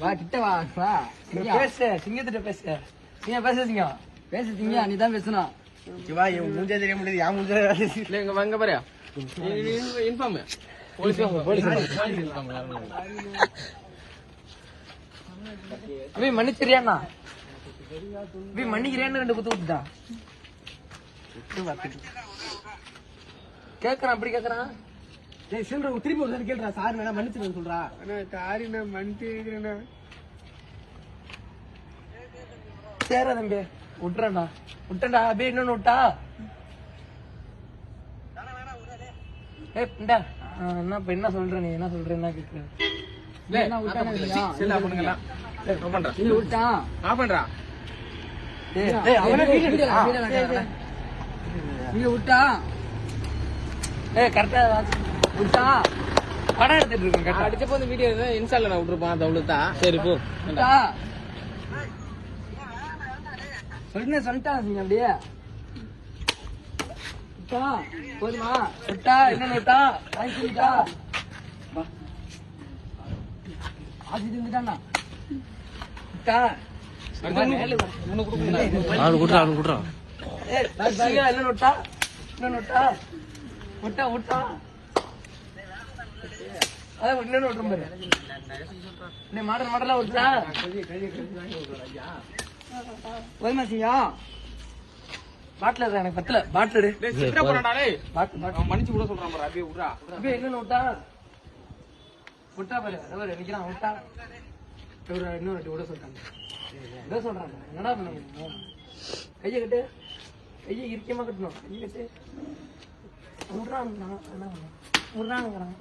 வா கிட்ட வா வா. சிங்கம். பேச சிங்கத்திட்ட பேச. சிங்க பேச சிங்கம் பேசு திங்க நீ தான் பேசணும். வா என் மூஞ்சே தெரிய முடியாது என் மூஞ்சே இல்ல இங்க வாங்க பாரு. இன்ஃபார்ம் போலீஸ் போலீஸ் மன்னிச்சிரியாண்ணா மன்னிக்கிறேன்னு ரெண்டு குத்து விட்டுட்டா கேக்குறான் அப்படி கேக்குறான் டேய் சில்ற திருப்பி ஒரு தடவை கேளுடா சார் வேணா மன்னிச்சிருன்னு சொல்றா அண்ணா சாரி நான் மன்னிச்சு இருக்கிறேண்ணா சேரா தம்பி விட்டுறேன்டா விட்டேன்டா அபி இன்னொன்னு விட்டா இந்தா ஆ, என்ன இப்ப என்ன சொல்ற நீ என்ன சொல்ற என்ன கேக்குற என்ன விட்டானே செல்ல பண்ணுங்களா ஆஃப் பண்றா நீ விட்டான் ஆஃப் பண்றா ஏய், ஏய், அவனே ஏய், வீடியோ வீடியோ எடுத்து- வீடியோ ஆ, எடுத்து வரேன். வீடியோ விட்டான் ஏய் கரெக்டா விட்டான் படம் எடுத்துட்டு இருக்கேன் கரெக்டா அடிச்சப்போ இந்த வீடியோ இன்ஸ்டால நான் விட்டுருப்பான் தவுளுத்தா சரி போ. விட்டா? சொல்லுங்க சொல்லிட்டான் நீங்க அப்படியே. விட்டா? போதுமா? விட்டா? என்ன விட்டா? வாங்கி விட்டா வா. ஆசி தின்னுட்டானா விட்டா? உனக்கு கொடுக்கணும் அவனு குடுறா அவனு குடுறா என்ன விட்டா என்ன விட்டா விட்டா விட்டா அதான் மாடல் மாடலா போதுமா செய்யா பாட்டில் எனக்கு பத்தல பாட்டில் அவன் மன்னிச்சு கூட சொல்றான் பாரு அப்படியே விட்றா அப்படியே விட்டா விட்டா பாரு நிக்கிறான் விட்டா இன்னொரு இன்னும் சொல்றாங்க என்ன சொல்கிறாங்க சொல்றாங்க. என்னடா பண்ண முடியும்? கையை கட்டு. கையை இறுக்கியமா கட்டணும். கையை கட்டு. விட்றான் என்ன பண்ண விட்றானுங்கிறான்